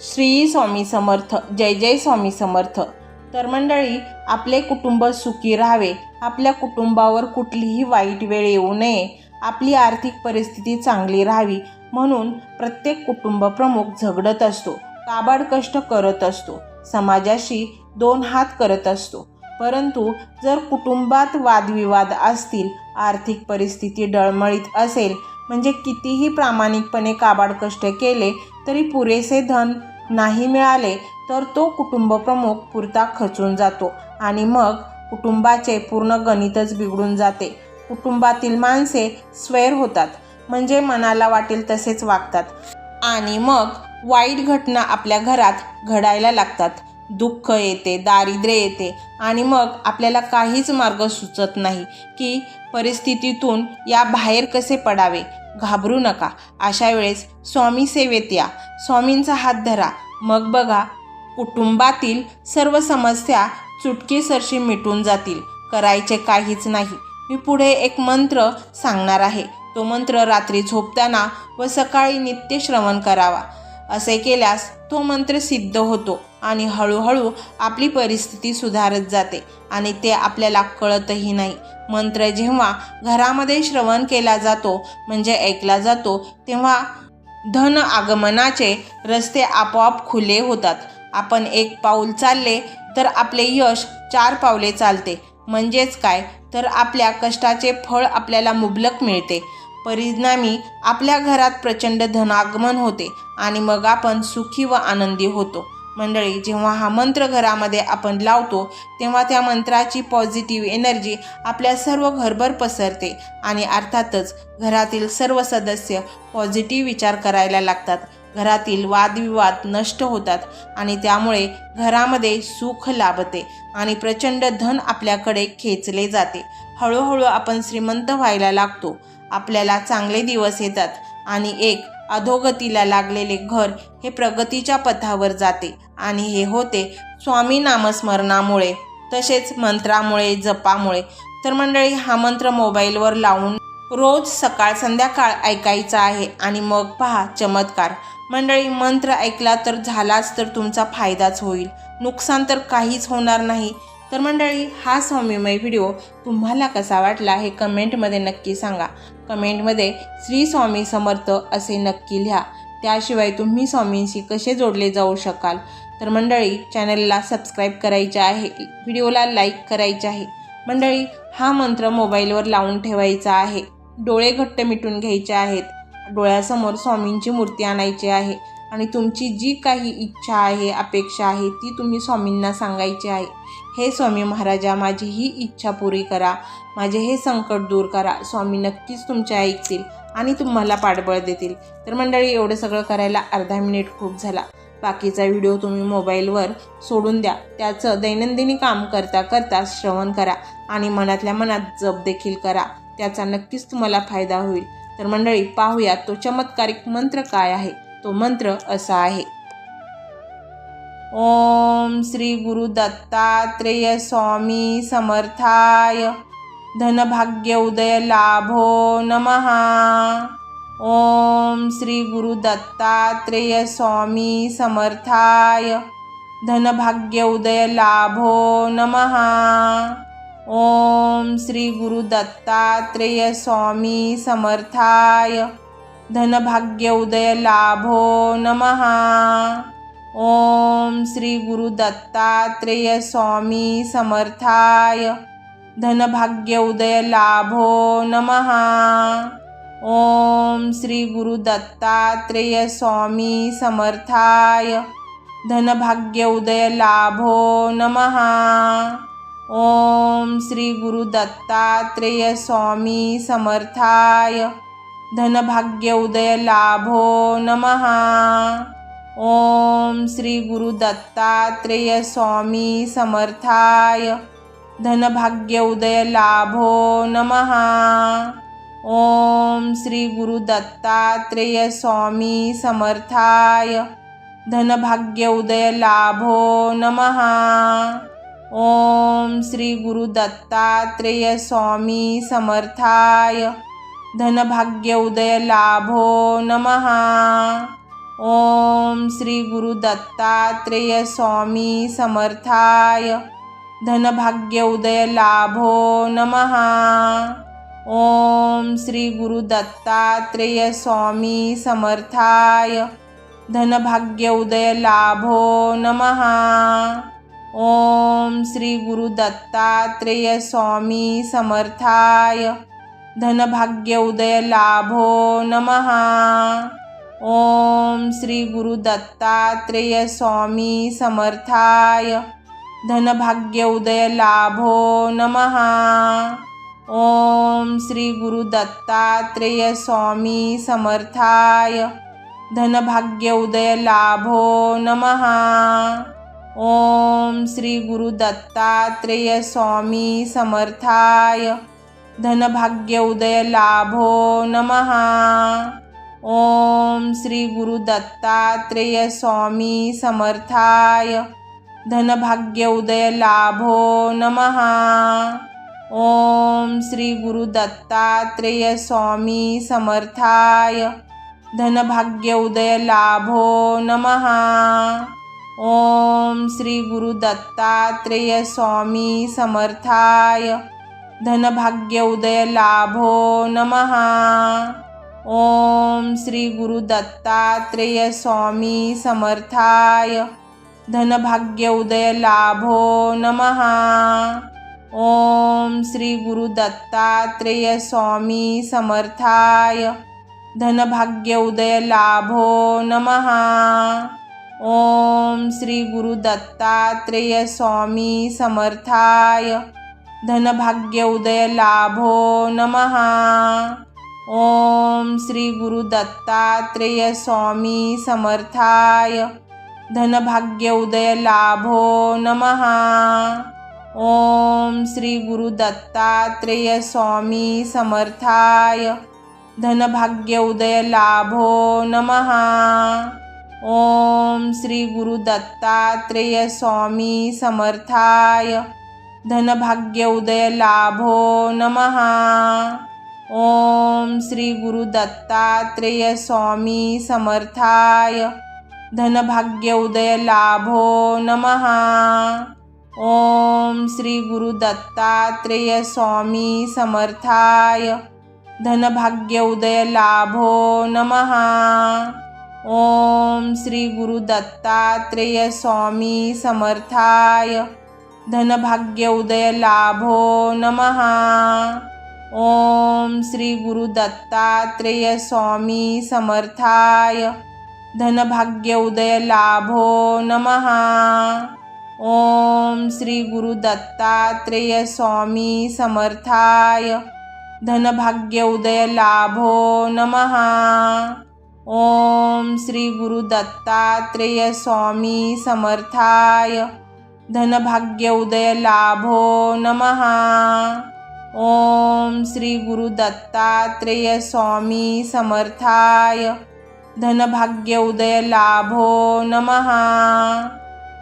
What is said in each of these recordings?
श्री स्वामी समर्थ जय जय स्वामी समर्थ. तर मंडळी आपले कुटुंब सुखी राहावे. आपल्या कुटुंबावर कुठलीही वाईट वेळ येऊ नये. आपली आर्थिक परिस्थिती चांगली राहावी म्हणून प्रत्येक कुटुंब प्रमुख झगडत असतो काबाड कष्ट करत असतो समाजाशी दोन हात करत असतो. परंतु जर कुटुंबात वादविवाद असतील आर्थिक परिस्थिती डळमळीत असेल म्हणजे कितीही प्रामाणिकपणे काबाड कष्ट केले तरी पुरेसे धन नाही मिळाले तर तो कुटुंब प्रमुख पुरता खचून जातो आणि मग कुटुंबाचे पूर्ण गणितच बिघडून जाते. कुटुंबातील माणसे स्वैर होतात म्हणजे मनाला वाटेल तसेच वागतात. आणि मग वाईट घटना आपल्या घरात घडायला लागतात. दुःख येते दारिद्र्य येते आणि मग आपल्याला काहीच मार्ग सुचत नाही की परिस्थितीतून या बाहेर कसे पडावे. घाबरू नका. अशा वेळेस स्वामी सेवेत या. स्वामींचा हात धरा. मग बघा कुटुंबातील सर्व समस्या चुटकीसरशी मिटून जातील. करायचे काहीच नाही. मी पुढे एक मंत्र सांगणार आहे. तो मंत्र रात्री झोपताना व सकाळी नित्य श्रवण करावा. असे केल्यास तो मंत्र सिद्ध होतो आणि हळूहळू आपली परिस्थिती सुधारत जाते आणि ते आपल्याला कळतही नाही. मंत्र जेव्हा घरामध्ये श्रवण केला जातो म्हणजे ऐकला जातो तेव्हा धन आगमनाचे रस्ते आपोआप खुले होतात. आपण एक पाऊल चालले तर आपले यश चार पावले चालते. म्हणजेच काय? तर आपल्या कष्टाचे फळ आपल्याला मुबलक मिळते. परिणामी आपल्या घरात प्रचंड धनागमन होते आणि मग आपण सुखी व आनंदी होतो. मंडळी जेव्हा हा मंत्र घरामध्ये आपण लावतो तेव्हा त्या मंत्राची पॉझिटिव्ह एनर्जी आपल्या सर्व घरभर पसरते आणि अर्थातच घरातील सर्व सदस्य पॉझिटिव्ह विचार करायला लागतात. घरातील वादविवाद नष्ट होतात आणि त्यामुळे घरामध्ये सुख लाभते आणि प्रचंड धन आपल्याकडे खेचले जाते. हळूहळू आपण श्रीमंत व्हायला लागतो. आपल्याला चांगले दिवस येतात आणि एक अधोगतीला लागलेले घर हे प्रगतीच्या पथावर जाते आणि हे होते स्वामी नामस्मरणामुळे तसेच मंत्रामुळे जपामुळे. तर मंडळी हा मंत्र मोबाईलवर लावून रोज सकाळ संध्याकाळ ऐकायचा आहे आणि मग पहा चमत्कार. मंडळी मंत्र ऐकला तर झालाच तर तुमचा फायदाच होईल. नुकसान तर काहीच होणार नाही. तर मंडळी हा स्वामीमय व्हिडिओ तुम्हाला कसा वाटला हे कमेंटमध्ये नक्की सांगा. कमेंटमध्ये श्री स्वामी समर्थ असे नक्की लिहा. त्याशिवाय तुम्ही स्वामींशी कसे जोडले जाऊ शकाल? तर मंडळी चॅनलला सबस्क्राईब करायचे आहे. व्हिडिओला लाईक करायचे आहे. मंडळी हा मंत्र मोबाईलवर लावून ठेवायचा आहे. डोळे घट्ट मिटून घ्यायचे आहेत. डोळ्यासमोर स्वामींची मूर्ती आणायची आहे. आणि तुमची जी काही इच्छा आहे अपेक्षा आहे ती तुम्ही स्वामींना सांगायची आहे. हे स्वामी महाराजा माझी ही इच्छा पुरी करा. माझे हे संकट दूर करा. स्वामी नक्कीच तुमच्या ऐकतील आणि तुम्हाला पाठबळ देतील. तर मंडळी एवढं सगळं करायला अर्धा मिनिट खूप झाला. बाकीचा व्हिडिओ तुम्ही मोबाईलवर सोडून द्या. त्याचं दैनंदिनी काम करता करता श्रवण करा आणि मनातल्या मनात जप देखील करा. त्याचा नक्कीच तुम्हाला फायदा होईल. तर मंडळी पाहूया तो चमत्कारिक मंत्र काय आहे? तो मंत्र असा आहे. ओम श्री गुरु दत्तात्रेय स्वामी समर्थाय. धनभाग्य उदय लाभो नमहा ओम श्री गुरु दत्तात्रेय स्वामी समर्थाय. धनभाग्य उदय लाभो नमहा ओम श्री गुरु दत्तात्रेय स्वामी समर्थाय. धनभाग्य उदय लाभो नमहा ओम श्री गुरु दत्तात्रेय स्वामी समर्थाय। धनभाग्य उदय लाभो नमहा ओम श्री गुरु दत्तात्रेय स्वामी समर्थाय। धनभाग्य उदय लाभो नमहा ओम श्री गुरु दत्तात्रेय स्वामी समर्थाय। धनभाग्य उदय लाभो नमहा ओम श्री गुरु दत्तात्रेय स्वामी समर्थाय। धनभाग्य उदय लाभो नमहा ओम श्री गुरु दत्तात्रेय स्वामी समर्थाय। धनभाग्य उदय लाभो नमहा ओम श्री गुरु दत्तात्रेय स्वामी समर्थाय। धनभाग्य उदय लाभो नमहा ओम श्री गुरु दत्तात्रेय स्वामी समर्थाय। धनभाग्य उदय लाभो नमः। ओम श्री गुरु दत्तात्रेय स्वामी समर्थाय। धनभाग्य उदय लाभो नमः। ओम श्री गुरु दत्तात्रेय स्वामी समर्थाय। धनभाग्य उदय लाभो नमः। ओम श्री गुरु दत्तात्रेय स्वामी समर्थाय। धनभाग्य उदय लाभो नमः। ओम श्री गुरु दत्तात्रेय स्वामी समर्थाय। धनभाग्य उदय लाभो नमः। ओम श्री गुरु समर्थाय धनभाग्य उदय लाभो नमः। ओम श्री गुरु दत्तात्रेय स्वामी समर्थाय। धनभाग्य उदय लाभो नमः। ओम श्री गुरु दत्तात्रेय स्वामी समर्थाय। धनभाग्य उदय लाभो नमः। ओम श्री गुरु दत्तात्रेय स्वामी समर्थाय। धनभाग्य उदय लाभो नमः। ओम श्री गुरु दत्तात्रेय स्वामी समर्थाय। धनभाग्य उदय लाभो नमः। ओम श्री गुरु दत्तात्रेय स्वामी समर्थाय। धनभाग्य उदय लाभो नमः। ओम श्री गुरु दत्तात्रेय स्वामी समर्थाय। धनभाग्य उदय लाभो नमः। ओम श्री गुरु दत्तात्रेय स्वामी समर्थाय। धनभाग्य उदय लाभो नमः। ओम श्री गुरु दत्तात्रेय स्वामी समर्थाय। धनभाग्य उदय लाभो नमः। ओम श्री गुरु दत्तात्रेय स्वामी समर्थाय। धनभाग्य उदय लाभो नमः। ओम श्री गुरु दत्तात्रेय स्वामी समर्थाय। धनभाग्य उदय लाभो नमः। ओम श्री गुरु दत्तात्रेय स्वामी समर्थाय। धनभाग्य उदय लाभो नमः। ओम श्री गुरु दत्तात्रेय स्वामी समर्थाय। धनभाग्य उदय लाभो नमः। ओम श्री गुरु दत्तात्रेय स्वामी समर्थाय। धनभाग्य उदय लाभो नमः। ओम श्री गुरु दत्तात्रेय स्वामी समर्थाय। धनभाग्य उदय लाभो नमः। ओम श्री गुरु दत्तात्रेय स्वामी समर्थाय। धनभाग्य उदय लाभो नमः। ओम श्री गुरु दत्तात्रेय स्वामी समर्थाय। धनभाग्य उदय लाभो नमः।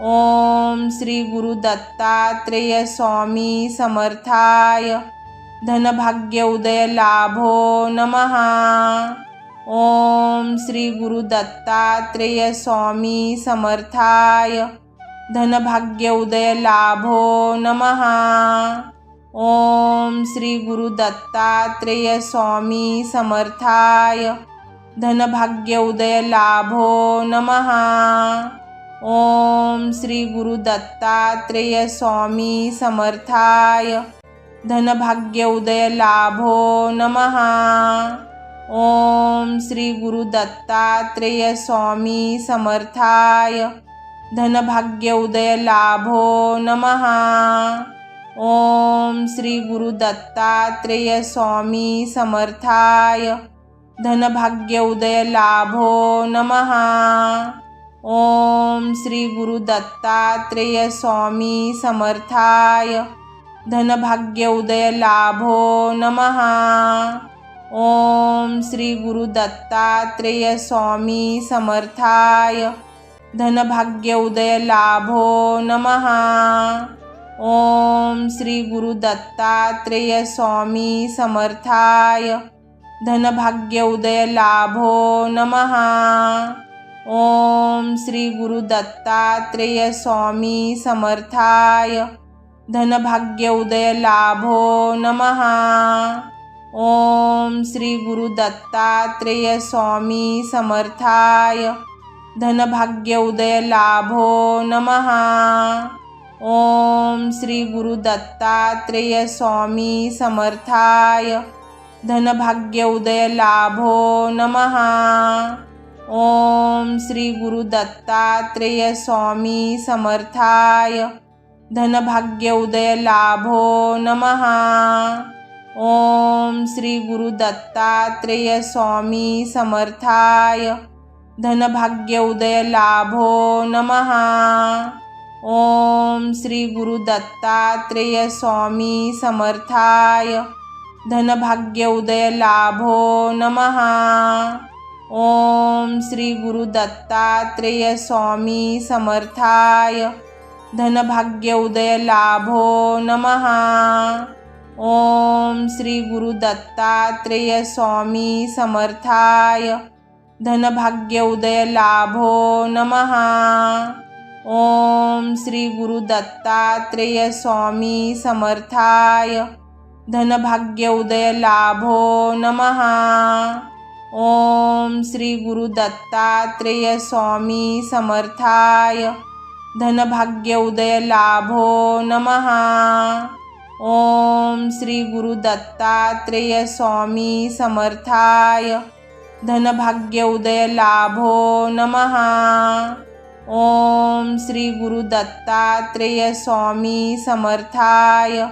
ओम श्री गुरु दत्तात्रेय स्वामी समर्थाय। धनभाग्य उदय लाभो नमः। ओम श्री गुरु दत्तात्रेय स्वामी समर्थाय। धनभाग्य उदय लाभो नमः। ओम श्री गुरु दत्तात्रेय स्वामी समर्थाय। धनभाग्य उदय लाभो नमः। ओम श्री गुरु दत्तात्रेय स्वामी समर्थाय। धनभाग्य उदय लाभो नमः। ओम श्री गुरु दत्तात्रेय स्वामी समर्थाय। धनभाग्य उदय लाभो नमः। ओम श्री गुरु दत्तात्रेय स्वामी समर्थाय। धनभाग्य उदय लाभो नमः। ओम श्री गुरु दत्तात्रेय स्वामी समर्थाय। धनभाग्य उदय लाभो नमः। ओम श्री गुरु दत्तात्रेय स्वामी समर्थाय। धनभाग्य उदय लाभो नमः। ओम श्री गुरु दत्तात्रेय स्वामी समर्थाय। धनभाग्य उदय लाभो नमः। ओम श्री गुरु दत्तात्रेय स्वामी समर्थाय। धनभाग्य उदय लाभो नमः। ओम श्री गुरु दत्तात्रेय स्वामी समर्थाय। धनभाग्य उदय लाभो नमः। ओम श्री गुरु दत्तात्रेय स्वामी समर्थाय। धनभाग्य उदय लाभो नमः। ओम श्री गुरु दत्तात्रेय स्वामी समर्थाय। धनभाग्य उदय लाभो नमः। ओम श्री गुरु दत्तात्रेय स्वामी समर्थाय। धनभाग्य उदय लाभो नमः। ओम श्री गुरु दत्तात्रेय स्वामी समर्थाय। धनभाग्य उदय लाभो नमः। ओम श्री गुरु दत्तात्रेय स्वामी समर्थाय। धनभाग्य उदय लाभो नमः। ओम श्री गुरु दत्तात्रेय स्वामी समर्थाय। धनभाग्य उदय लाभो नमः। ओम श्री गुरु दत्तात्रेय स्वामी समर्थाय। धनभाग्य उदय लाभो नमः। ओम श्री गुरु दत्तात्रेय स्वामी समर्थाय। धनभाग्य उदय लाभो नमः। ओम श्री गुरु दत्तात्रेय स्वामी समर्थाय। धनभाग्य उदय लाभो नमः। ओम श्री गुरु दत्तात्रेय स्वामी समर्थाय।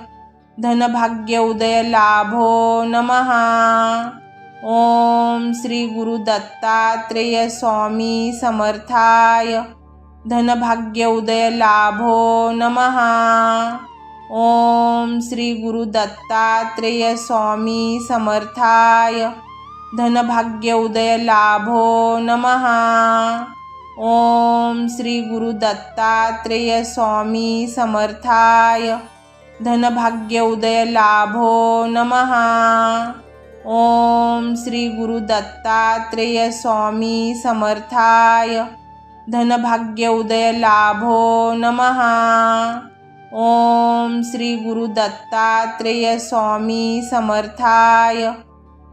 धनभाग्य उदय लाभो नमः। ओम श्री गुरु दत्तात्रेय स्वामी समर्थाय। धनभाग्य उदय लाभो नमः। ओम श्री गुरु दत्तात्रेय स्वामी समर्थाय। धनभाग्य उदय लाभो नमः। ओम श्री गुरु दत्तात्रेय स्वामी समर्थाय। धनभाग्य उदय लाभो नमः। ओम श्री गुरु दत्तात्रेय स्वामी समर्थाय। धनभाग्य उदय लाभो नमः। ओम श्री गुरु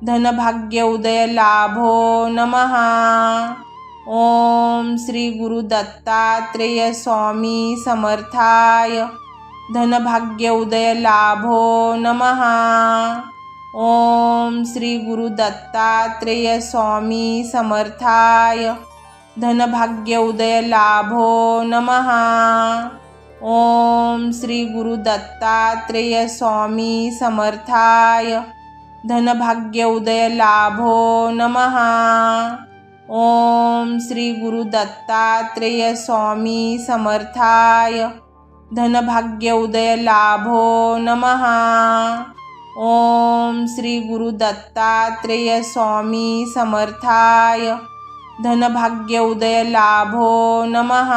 समर्थाय धनभाग्य उदय लाभो नमः। ओम श्री गुरु दत्तात्रेय स्वामी समर्थाय। धनभाग्य उदय लाभो नमः। ओम श्री गुरु दत्तात्रेय स्वामी समर्थाय। धनभाग्य उदय लाभो नमः। ओम श्री गुरु दत्तात्रेय स्वामी समर्थाय। धनभाग्य उदय लाभो नमः। ओम श्री गुरु दत्तात्रेय स्वामी समर्थाय। धनभाग्य उदय लाभो नमः। ओम श्री गुरु दत्तात्रेय स्वामी समर्थाय। धनभाग्य उदय लाभो नमः।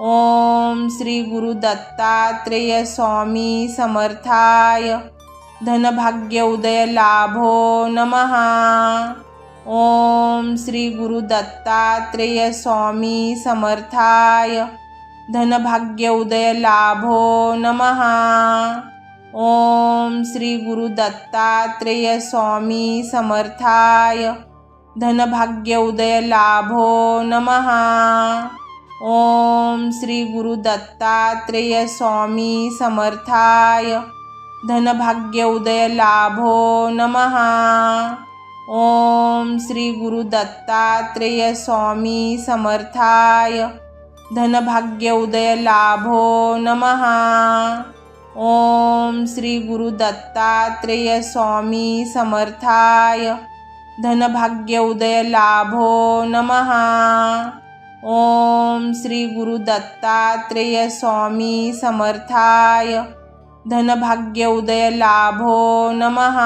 ओम श्री गुरु दत्तात्रेय स्वामी समर्थाय। धनभाग्य उदय लाभो नमः। ओम श्री गुरु दत्तात्रेय स्वामी समर्थाय। धनभाग्य उदय लाभो नमः। ओम श्री गुरु दत्तात्रेय स्वामी समर्थाय। धनभाग्य उदय लाभो नमः। ओम श्री गुरु दत्तात्रेय स्वामी समर्थाय। धनभाग्य उदय लाभो नमः। ओम श्री गुरु दत्तात्रेय स्वामी समर्थाय। धनभाग्य उदय लाभो नमः। ओम श्री गुरु दत्तात्रेय स्वामी समर्थाय। धनभाग्य उदय लाभो नमः। ओम श्री गुरु दत्तात्रेय स्वामी समर्थाय। धनभाग्य उदय लाभो नमः।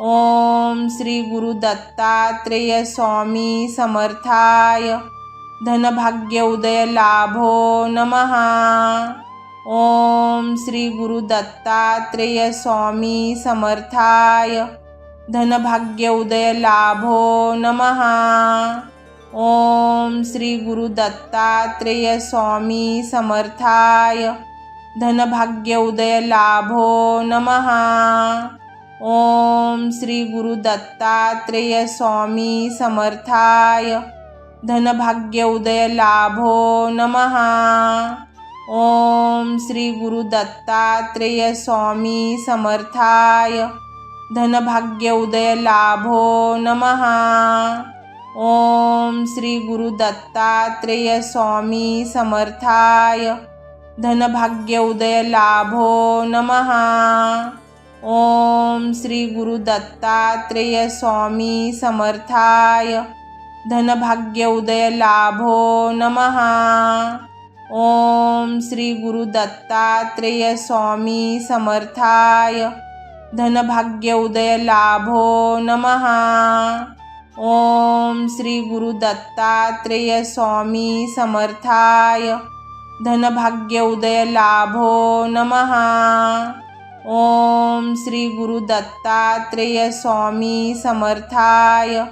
ओम श्री गुरु दत्तात्रेय स्वामी समर्थाय। धनभाग्य उदय लाभो नमः। ओम श्री गुरु दत्तात्रेय स्वामी समर्थाय। धनभाग्य उदय लाभो नमः। ओम श्री गुरु दत्तात्रेय स्वामी समर्थाय। धनभाग्य उदय लाभो नमः। ओम श्री गुरु दत्तात्रेय स्वामी समर्थाय। धनभाग्य उदय लाभो नमः। ओम श्री गुरु दत्तात्रेय स्वामी समर्थाय। धनभाग्य उदय लाभो नमः। ओम श्री गुरु दत्तात्रेय स्वामी समर्थाय। धनभाग्य उदय लाभो नमः। ओम श्री गुरु दत्तात्रेय स्वामी समर्थाय। धनभाग्य उदय लाभो नमः। ओम श्री गुरु दत्तात्रेय स्वामी समर्थाय। धनभाग्य उदय लाभो नमः। ओम श्री गुरु दत्तात्रेय स्वामी समर्थाय। धनभाग्य उदय लाभो नमः। ओम श्री गुरु दत्तात्रेय स्वामी समर्थाय।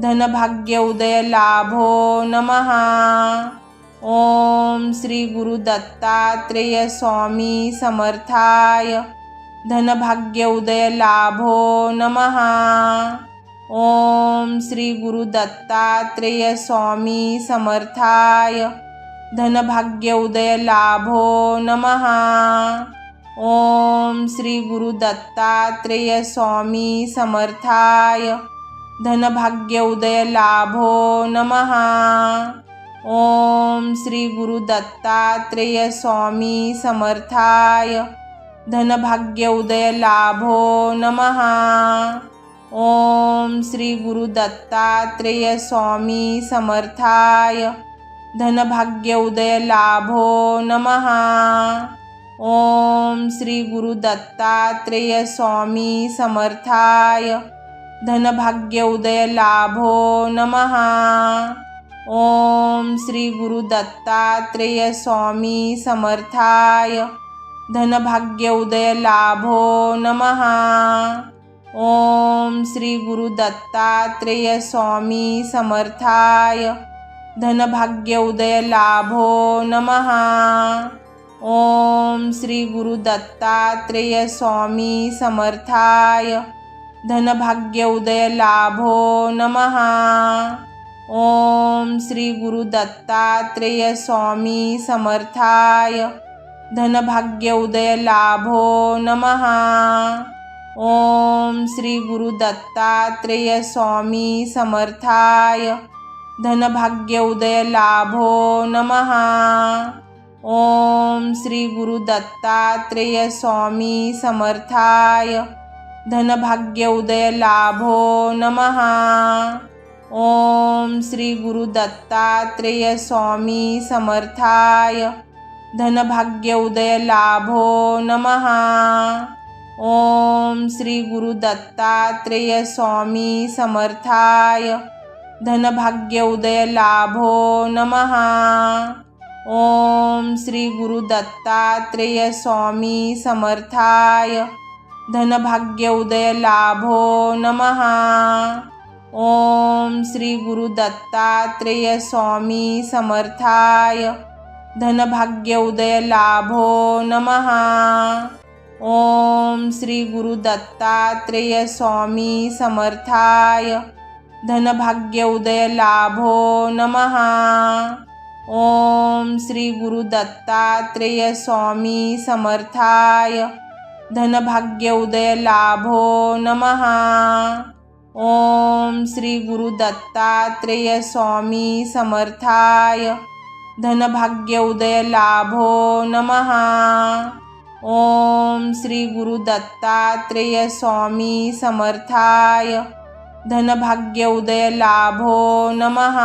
धनभाग्य उदय लाभो नमः। ओम श्री गुरु दत्तात्रेय स्वामी समर्थाय। धनभाग्य उदय लाभो नमः। ओम श्री गुरु दत्तात्रेय स्वामी समर्थाय। धनभाग्य उदय लाभो नमः। ओम श्री गुरु दत्तात्रेय स्वामी समर्थाय। धनभाग्य उदय लाभो नमः। ओम श्री गुरु दत्तात्रेय स्वामी समर्थाय। धनभाग्य उदय लाभो नमः। ओम श्री गुरु दत्तात्रेय स्वामी समर्थाय। धनभाग्य उदय लाभो नमः। ओम श्री गुरु दत्तात्रेय स्वामी समर्थाय। धनभाग्य उदय लाभो नमः। ओम श्री गुरु दत्तात्रेय स्वामी समर्थाय। धनभाग्य उदय लाभो नमः। ओम श्री गुरु दत्तात्रेय स्वामी समर्थाय। धनभाग्य उदय लाभो नमः। ओम श्री गुरु दत्तात्रेय स्वामी समर्थाय। धनभाग्य उदय लाभो नमः। ओम श्री गुरु दत्तात्रेय स्वामी समर्थाय। धनभाग्य उदय लाभो नमः। ओम श्री गुरु दत्तात्रेय स्वामी समर्थाय। धनभाग्य उदय लाभो नमः। ओम श्री गुरु दत्तात्रेय स्वामी समर्थाय। धनभाग्य उदय लाभो नमः। ओम श्री गुरु दत्तात्रेय स्वामी समर्थाय। धनभाग्य उदय लाभो नमः। ओम श्री गुरु दत्तात्रेय स्वामी समर्थाय। धनभाग्य उदय लाभो नमः। ओम श्री गुरु दत्तात्रेय स्वामी समर्थाय। धनभाग्य उदय लाभो नमः। ओम श्री गुरु दत्तात्रेय स्वामी समर्थाय। धनभाग्य उदय लाभो नमः। ओम श्री गुरु दत्तात्रेय स्वामी समर्थाय। धनभाग्य उदय लाभो नमः। ओम श्री गुरु दत्तात्रेय स्वामी समर्थाय। धनभाग्य उदय लाभो नमः। ओम श्री गुरु दत्तात्रेय स्वामी समर्थाय। धनभाग्य उदय लाभो नमः। ओम श्री गुरु दत्तात्रेय स्वामी समर्थाय। धनभाग्य उदय लाभो नमः।